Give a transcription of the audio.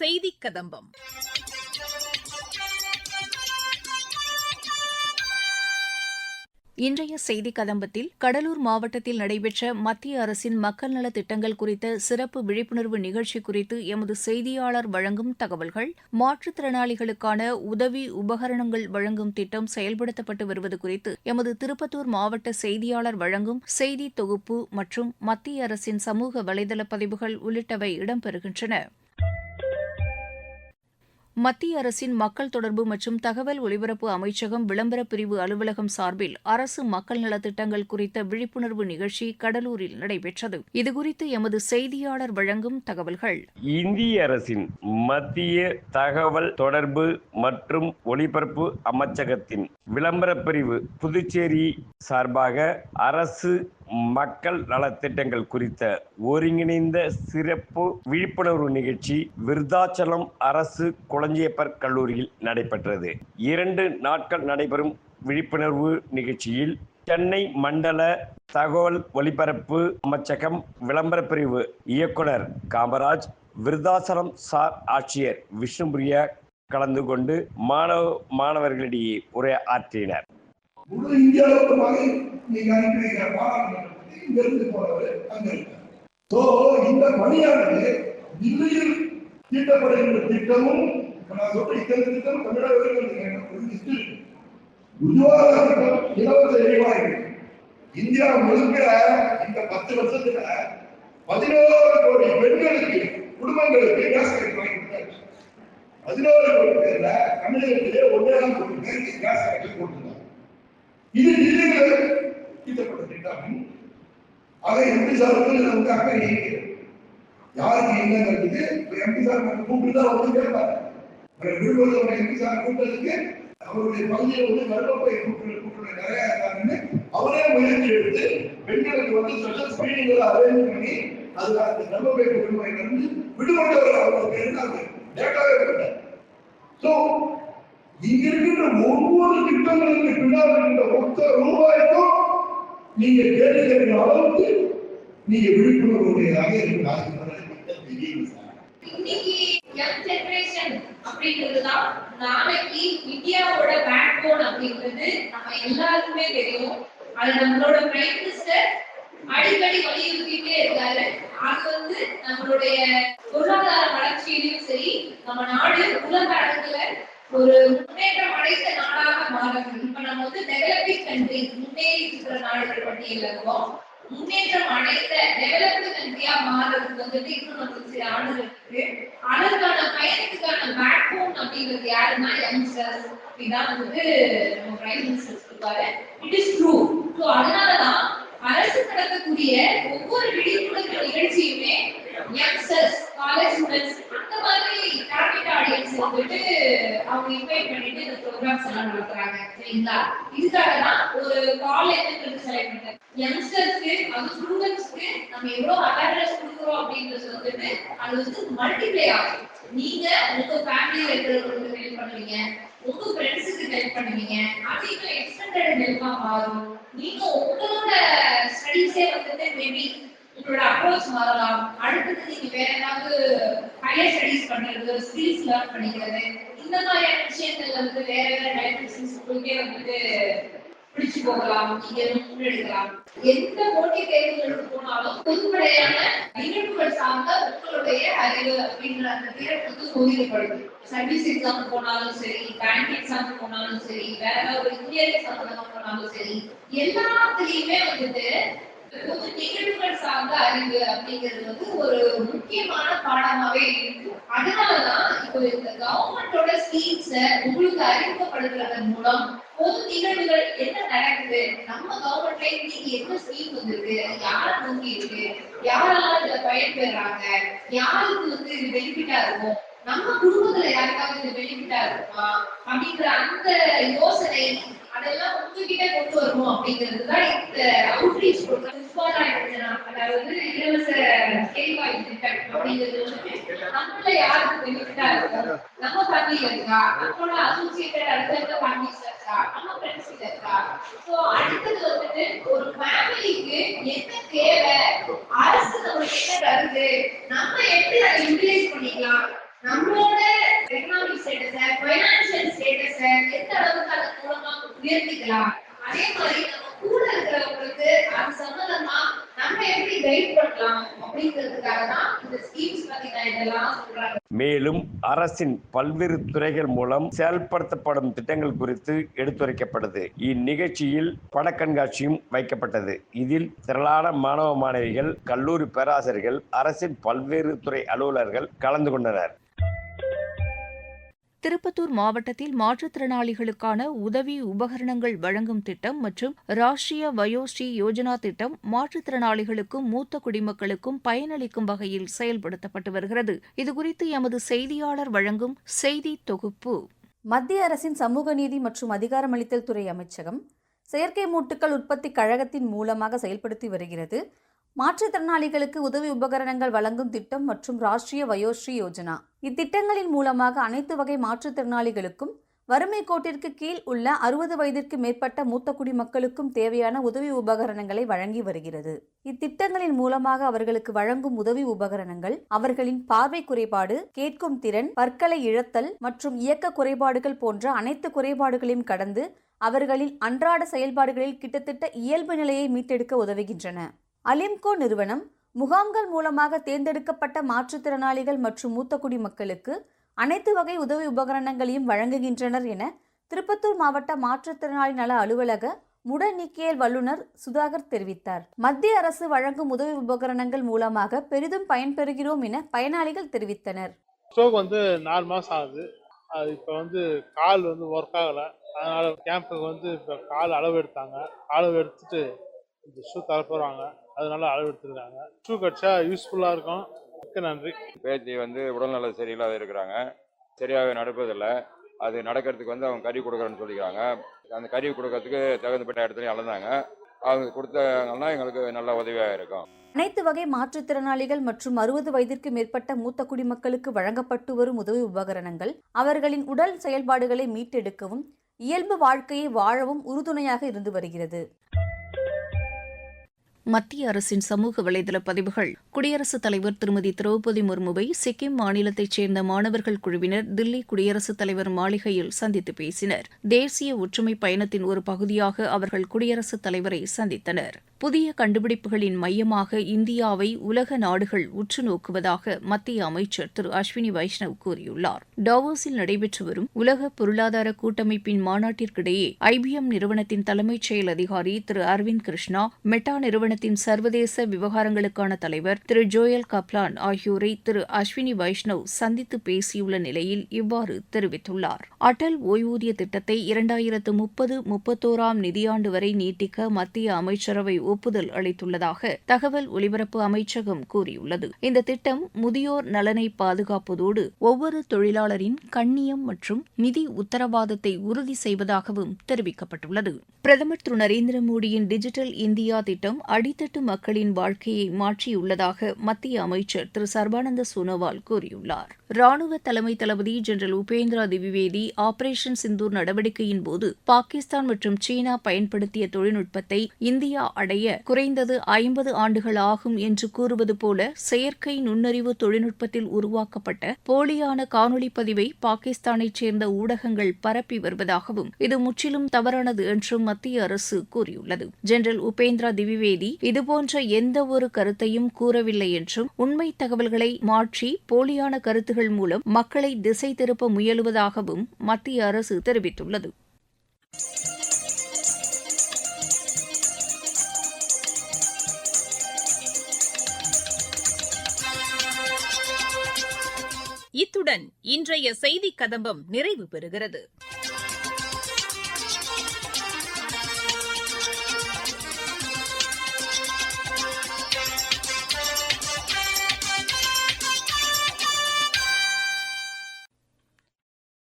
செய்தி கதம்பம். இன்றைய செய்தி கதம்பத்தில் கடலூர் மாவட்டத்தில் நடைபெற்ற மத்திய அரசின் மக்கள் நலத் திட்டங்கள் குறித்த சிறப்பு விழிப்புணர்வு நிகழ்ச்சி குறித்து எமது செய்தியாளர் வழங்கும் தகவல்கள் மாற்றுத்திறனாளிகளுக்கான உதவி உபகரணங்கள் வழங்கும் திட்டம் செயல்படுத்தப்பட்டு வருவது குறித்து எமது திருப்பத்தூர் மாவட்ட செய்தியாளர் வழங்கும் செய்தி தொகுப்பு மற்றும் மத்திய அரசின் சமூக வலைதள பதிவுகள் உள்ளிட்டவை இடம்பெறுகின்றன. மத்திய அரசின் மக்கள் தொடர்பு மற்றும் தகவல் ஒலிபரப்பு அமைச்சகம் விளம்பரப் பிரிவு அலுவலகம் சார்பில் அரசு மக்கள் நலத்திட்டங்கள் குறித்த விழிப்புணர்வு நிகழ்ச்சி கடலூரில் நடைபெற்றது. இதுகுறித்து எமது செய்தியாளர் வழங்கும் தகவல்கள். இந்திய அரசின் மத்திய தகவல் தொடர்பு மற்றும் ஒலிபரப்பு அமைச்சகத்தின் விளம்பரப் பிரிவு புதுச்சேரி சார்பாக அரசு மக்கள் நலத்திட்டங்கள் குறித்த ஒருங்கிணைந்த சிறப்பு விழிப்புணர்வு நிகழ்ச்சி விருத்தாச்சலம் அரசு குளஞ்சியப்பர் கல்லூரியில் நடைபெற்றது. இரண்டு நாட்கள் நடைபெறும் விழிப்புணர்வு நிகழ்ச்சியில் சென்னை மண்டல தகவல் ஒலிபரப்பு அமைச்சகம் விளம்பரப் பிரிவு இயக்குனர் காமராஜ் விருதாசலம் சார் ஆட்சியர் விஷ்ணுபிரியா கலந்து கொண்டு மாணவ மாணவர்களிடையே உரையாற்றினர். முழு இந்தியாவுக்கு மகை நீங்க அனுப்பி வைக்கிற பாராளுமன்றத்துக்கு இங்கிருந்து போனவர் அங்க இருக்கார். சோ இந்த பணியானது தில்லியில் தீட்டப்படுகின்ற திட்டமும் நான் சொல்ற இத்தனை திட்டம் தமிழக லிஸ்ட் இருக்கு. உஜ்வாலா திட்டம் இலவச எரிவாயு. இந்தியா முழுக்க இந்த பத்து வருஷத்துல பதினோரு கோடி பெண்களுக்கு குடும்பங்களுக்கு கேஸ் கனெக்ட் வாங்கி கொடுத்தாச்சு. பதினோரு கோடி பேர்ல தமிழகத்திலே ஒன்னேகாம் கோடி பேருக்கு கேஸ் கனெக்ஷன் கொடுத்துருந்தாங்க இது நிலைகள் தீட்டப்பட்ட திட்டம். அதை எம்பி சாருக்கு நமக்கு அக்கறை இருக்கிறது யாருக்கு என்னங்கிறதுக்கு எம்பி சார் நம்ம கூப்பிட்டு தான் வந்து கேட்பாரு. விழுப்புரத்தோட எம்பி சார் கூப்பிட்டதுக்கு அவருடைய பகுதியில் வந்து கர்ப்பப்பை கூப்பிட்டு கூப்பிட்டு நிறைய இருக்காங்கன்னு அவரே முயற்சி எடுத்து பெண்களுக்கு வந்து ஸ்பெஷல் ஸ்கிரீனிங் அரேஞ்ச் பண்ணி அது அந்த கர்ப்பப்பை புற்றுநோய் விடுபட்டவர் அவர் பேருக்கு டேட்டாவே ஸோ இங்க இருக்கின்ற ஒவ்வொரு திட்டங்களுக்கு பின்னால் இருக்கின்ற மொத்த ரூபாய்க்கும் நீங்க கேள்வி கேட்கிற அளவுக்கு நீங்க விழிப்புணர்வுடையதாக இருக்கிறாங்க இன்னைக்கு யங் ஜெனரேஷன் அப்படிங்கிறது தான் நாளைக்கு இந்தியாவோட பேக் போன் அப்படின்றது நம்ம எல்லாருக்குமே தெரியும். அது நம்மளோட பிரைம் மினிஸ்டர் அடிக்கடி வலியுறுத்திட்டே இருக்காரு. அது வந்து நம்மளுடைய மாறுறதுக்கு வந்துட்டு இன்னும் நமக்கு சில இருக்கு பயணத்துக்கான பேக் அப்படிங்கிறது யாருன்னா யங்ஸ்டர்ஸ் இதான் வந்துட்டு நம்ம பிரைம் மினிஸ்டர் சொல்லுவாரு. இட் இஸ் ட்ரூ ஸோ அதனாலதான் அரசு நடத்தக்கூடிய ஒவ்வொரு விழிப்புணர்வு நிகழ்ச்சியுமே யங்ஸ்டர்ஸ் காலேஜ் ஸ்டூடெண்ட்ஸ் அந்த மாதிரி வந்துட்டு அவங்க இன்வைட் பண்ணிட்டு இந்த ப்ரோக்ராம்ஸ் எல்லாம் நடத்துறாங்க சரிங்களா? இதுக்காக தான் ஒரு காலேஜ் செலக்ட் பண்ணேன் யங்ஸ்டர்ஸ்க்கு அது ஸ்டூடெண்ட்ஸ்க்கு நம்ம எவ்வளவு அவேர்னஸ் கொடுக்குறோம் அப்படின்றது வந்துட்டு அது வந்து மல்டிப்ளை ஆகும் நீங்க உங்க ஃபேமிலியில இருக்கிறவங்களுக்கு ஹெல்ப் பண்ணுவீங்க உங்க ஃப்ரெண்ட்ஸுக்கு ஹெல்ப் பண்ணுவீங்க அது இன்னும் எக்ஸ்டெண்டட் ஹெல்ப்பா மாறும். நீங்க உங்களோட ஸ்டடீஸே வந்துட்டு மேபி உங்களோட அப்ரோச் மாறலாம். அடுத்தது நீங்க வேற ஏதாவது ஹையர் ஸ்டடீஸ் பண்றது ஸ்கில்ஸ் லேர்ன் பண்ணிக்கிறது இந்த மாதிரியான விஷயங்கள்ல வந்து வேற வேற டைரக்ஷன்ஸ் உங்களுக்கே வந்துட்டு பிடிச்சு போகலாம் நீங்க முன்னெடுக்கலாம் எந்த போட்டி தேர்வுகளுக்கு போனாலும் பொதுப்படையான நிகழ்வுகள் சார்ந்த உங்களுடைய அறிவு அப்படின்ற அந்த திறன் வந்து சோதிக்கப்படுது. சர்வீஸ் எக்ஸாம் போனாலும் சரி பேங்க் எக்ஸாம் போனாலும் சரி வேற ஏதாவது இன்ஜினியரிங் சம்பந்தமா போனாலும் சரி எல்லாத்துலயுமே வந்துட்டு அறிவு அப்படிங்கிறது வந்து ஒரு முக்கியமான பாடமாவே இருக்கு அதனாலதான் இப்போ இந்த கவர்மெண்டோட ஸ்கீம்ஸ உங்களுக்கு அறிமுகப்படுத்துறதன் மூலம் பொது நிகழ்வுகள் என்ன நடக்குது? நம்ம கவர்மெண்ட்ல இன்னைக்கு என்ன ஸ்கீம் வந்திருக்கு? யாரை நோக்கி இருக்கு யாரெல்லாம் இதுல பயன்பெறாங்க? யாருக்கு வந்து இது பெனிஃபிட்டா இருக்கும்? நம்ம குடும்பத்துல யாருக்காவது இது பெனிஃபிட்டா இருக்குமா? அப்படிங்கிற அந்த யோசனை அதெல்லாம் உங்ககிட்ட கொண்டு வரணும் அப்படிங்கிறது தான் இந்த அவுட்ரீச் ப்ரோக்ராம் அதாவது இலவச கேள்வாய் திட்டம் அப்படிங்கிறது நம்மள யாருக்கு பெனிஃபிட்டா இருக்கும்? நம்ம ஃபேமிலில இருக்கா? நம்மளோட அசோசியேட்டட் அடுத்தடுத்த ஃபேமிலிஸ் இருக்கா நம்ம சோ அடுத்தது வந்துட்டு ஒரு ஃபேமிலிக்கு என்ன தேவை? அரசு நமக்கு என்ன தருது? நம்ம எப்படி அதை யூட்டிலைஸ் பண்ணிக்கலாம்? நம்மளோட எக்கனாமிக் ஸ்டேட்டஸ ஃபைனான்சியல் ஸ்டேட்டஸ எந்த அளவுக்கு அது மூலமா உயர்த்திக்கலாம்? அதே மாதிரி நம்ம கூட இருக்கிறவங்களுக்கு அது சம்பந்தமா நம்ம எப்படி கைட் பண்ணலாம்? அப்படிங்கிறதுக்காக தான் இந்த ஸ்கீம்ஸ் பத்தி நான் இதெல்லாம் சொல்றாங்க மேலும் அரசின் பல்வேறு துறைகள் மூலம் செயல்படுத்தப்படும் திட்டங்கள் குறித்து எடுத்துரைக்கப்பட்டது. இந்நிகழ்ச்சியில் படக்கண்காட்சியும் வைக்கப்பட்டது. இதில் திரளான மாணவ மாணவிகள் கல்லூரி பேராசிரியர்கள் அரசின் பல்வேறு துறை அலுவலர்கள் கலந்து கொண்டனர். திருப்பத்தூர் மாவட்டத்தில் மாற்றுத்திறனாளிகளுக்கான உதவி உபகரணங்கள் வழங்கும் திட்டம் மற்றும் ராஷ்டிரிய வயோஸ்ரீ யோஜனா திட்டம் மாற்றுத்திறனாளிகளுக்கும் மூத்த குடிமக்களுக்கும் பயனளிக்கும் வகையில் செயல்படுத்தப்பட்டு வருகிறது. இதுகுறித்து எமது செய்தியாளர் வழங்கும் செய்தி தொகுப்பு. மத்திய அரசின் சமூக நீதி மற்றும் அதிகாரமளித்தல் துறை அமைச்சகம் செயற்கை மூட்டுக்கள் உற்பத்தி கழகத்தின் மூலமாக செயல்படுத்தி வருகிறது. மாற்றுத்திறனாளிகளுக்கு உதவி உபகரணங்கள் வழங்கும் திட்டம் மற்றும் ராஷ்டிரிய வயோஸ்ரீ யோஜனா. இத்திட்டங்களின் மூலமாக அனைத்து வகை மாற்றுத்திறனாளிகளுக்கும் வறுமை கோட்டிற்கு கீழ் உள்ள அறுபது வயதிற்கு மேற்பட்ட மூத்த குடிமக்களுக்கும் தேவையான உதவி உபகரணங்களை வழங்கி வருகிறது. இத்திட்டங்களின் மூலமாக அவர்களுக்கு வழங்கும் உதவி உபகரணங்கள் அவர்களின் பார்வை குறைபாடு கேட்கும் திறன் பற்களை இழத்தல் மற்றும் இயக்க குறைபாடுகள் போன்ற அனைத்து குறைபாடுகளையும் கடந்து அவர்களின் அன்றாட செயல்பாடுகளில் கிட்டத்தட்ட இயல்பு நிலையை மீட்டெடுக்க உதவுகின்றன. அலிம்கோ நிறுவனம் முகாம்கள் மூலமாக தேர்ந்தெடுக்கப்பட்ட மாற்றுத்திறனாளிகள் மற்றும் மூத்த குடிமக்களுக்கு அனைத்து வகை உதவி உபகரணங்களையும் வழங்குகின்றனர் என திருப்பத்தூர் மாவட்ட மாற்றுத்திறனாளி நல அலுவலக முடநீக்கியல் வல்லுநர் சுதாகர் தெரிவித்தார். மத்திய அரசு வழங்கும் உதவி உபகரணங்கள் மூலமாக பெரிதும் பயன்பெறுகிறோம் என பயனாளிகள் தெரிவித்தனர். ஸ்ட்ரோக் வந்து நாலு மாதம் ஆகுது. அது இப்போ வந்து கால் வந்து ஒர்க் ஆகலை. அதனால் கேம்புக்கு வந்து இப்போ கால் அளவு எடுத்தாங்க. அளவு எடுத்துட்டு இந்த ஷூ தர போகிறாங்க அதனால அளவு எடுத்துருக்காங்க ஷூ கடிச்சா யூஸ்ஃபுல்லாக இருக்கும். மிக்க நன்றி. பேத்தி வந்து உடல்நல சரியில்லாத இருக்கிறாங்க. சரியாக நடப்பதில்லை. அது நடக்கிறதுக்கு வந்து அவங்க கறி கொடுக்குறேன்னு சொல்லிக்கிறாங்க. அந்த கறி கொடுக்கறதுக்கு தகுந்தப்பட்ட இடத்துலையும் அளந்தாங்க அவங்க கொடுத்தாங்கன்னா எங்களுக்கு நல்ல உதவியாக இருக்கும். அனைத்து வகை மாற்றுத்திறனாளிகள் மற்றும் அறுபது வயதிற்கு மேற்பட்ட மூத்த குடிமக்களுக்கு வழங்கப்பட்டு வரும் உதவி உபகரணங்கள் அவர்களின் உடல் செயல்பாடுகளை மீட்டெடுக்கவும் இயல்பு வாழ்க்கையை வாழவும் உறுதுணையாக இருந்து வருகிறது. மத்திய அரசின் சமூக வலைதள பதிவுகள். குடியரசுத் தலைவர் திருமதி திரௌபதி முர்முவை சிக்கிம் மாநிலத்தைச் சேர்ந்த மாணவர்கள் குழுவினர் தில்லி குடியரசுத் தலைவர் மாளிகையில் சந்தித்து பேசினர். தேசிய ஒற்றுமை பயணத்தின் ஒரு பகுதியாக அவர்கள் குடியரசுத் தலைவரை சந்தித்தனர். புதிய கண்டுபிடிப்புகளின் மையமாக இந்தியாவை உலக நாடுகள் உற்று நோக்குவதாக மத்திய அமைச்சர் திரு அஸ்வினி வைஷ்ணவ் கூறியுள்ளார். டாவோஸில் நடைபெற்று வரும் உலக பொருளாதார கூட்டமைப்பின் மாநாட்டிற்கிடையே ஐபிஎம் நிறுவனத்தின் தலைமைச் செயல் அதிகாரி திரு அரவிந்த் கிருஷ்ணா மெட்டா நிறுவன நிறுவனத்தின் சர்வதேச விவகாரங்களுக்கான தலைவர் திரு ஜோயல் கப்லான் ஆகியோரை திரு அஸ்வினி வைஷ்ணவ் சந்தித்து பேசியுள்ள நிலையில் இவ்வாறு தெரிவித்துள்ளார். அடல் ஓய்வூதிய திட்டத்தை இரண்டாயிரத்து முப்பது முப்பத்தோராம் நிதியாண்டு வரை நீட்டிக்க மத்திய அமைச்சரவை ஒப்புதல் அளித்துள்ளதாக தகவல் ஒலிபரப்பு அமைச்சகம் கூறியுள்ளது. இந்த திட்டம் முதியோர் நலனை பாதுகாப்பதோடு ஒவ்வொரு தொழிலாளரின் கண்ணியம் மற்றும் நிதி உத்தரவாதத்தை உறுதி செய்வதாகவும் தெரிவிக்கப்பட்டுள்ளது. பிரதமர் திரு நரேந்திர மோடியின் டிஜிட்டல் இந்தியா திட்டம் அடித்தட்டு மக்களின் வாழ்க்கையை மாற்றியுள்ளதாக மத்திய அமைச்சர் திரு. சர்பானந்த சோனோவால் கூறியுள்ளார். ராணுவ தலைமை தளபதி ஜெனரல் உபேந்திரா திவிவேதி ஆபரேஷன் சிந்தூர் நடவடிக்கையின் போது பாகிஸ்தான் மற்றும் சீனா பயன்படுத்திய தொழில்நுட்பத்தை இந்தியா அடைய குறைந்தது ஐம்பது ஆண்டுகள் ஆகும் என்று கூறுவது போல செயற்கை நுண்ணறிவு தொழில்நுட்பத்தில் உருவாக்கப்பட்ட போலியான காணொலி பதிவை பாகிஸ்தானைச் சேர்ந்த ஊடகங்கள் பரப்பி வருவதாகவும் இது முற்றிலும் தவறானது என்றும் மத்திய அரசு கூறியுள்ளது. ஜெனரல் உபேந்திரா திவிவேதி இதுபோன்ற எந்த ஒரு கருத்தையும் கூறவில்லை என்றும் உண்மை தகவல்களை மாற்றி போலியான கருத்துகள் மூலம் மக்களை திசை திருப்ப முயலுவதாகவும் மத்திய அரசு தெரிவித்துள்ளது. இத்துடன் இன்றைய செய்திக் கதம்பம் நிறைவு பெறுகிறது.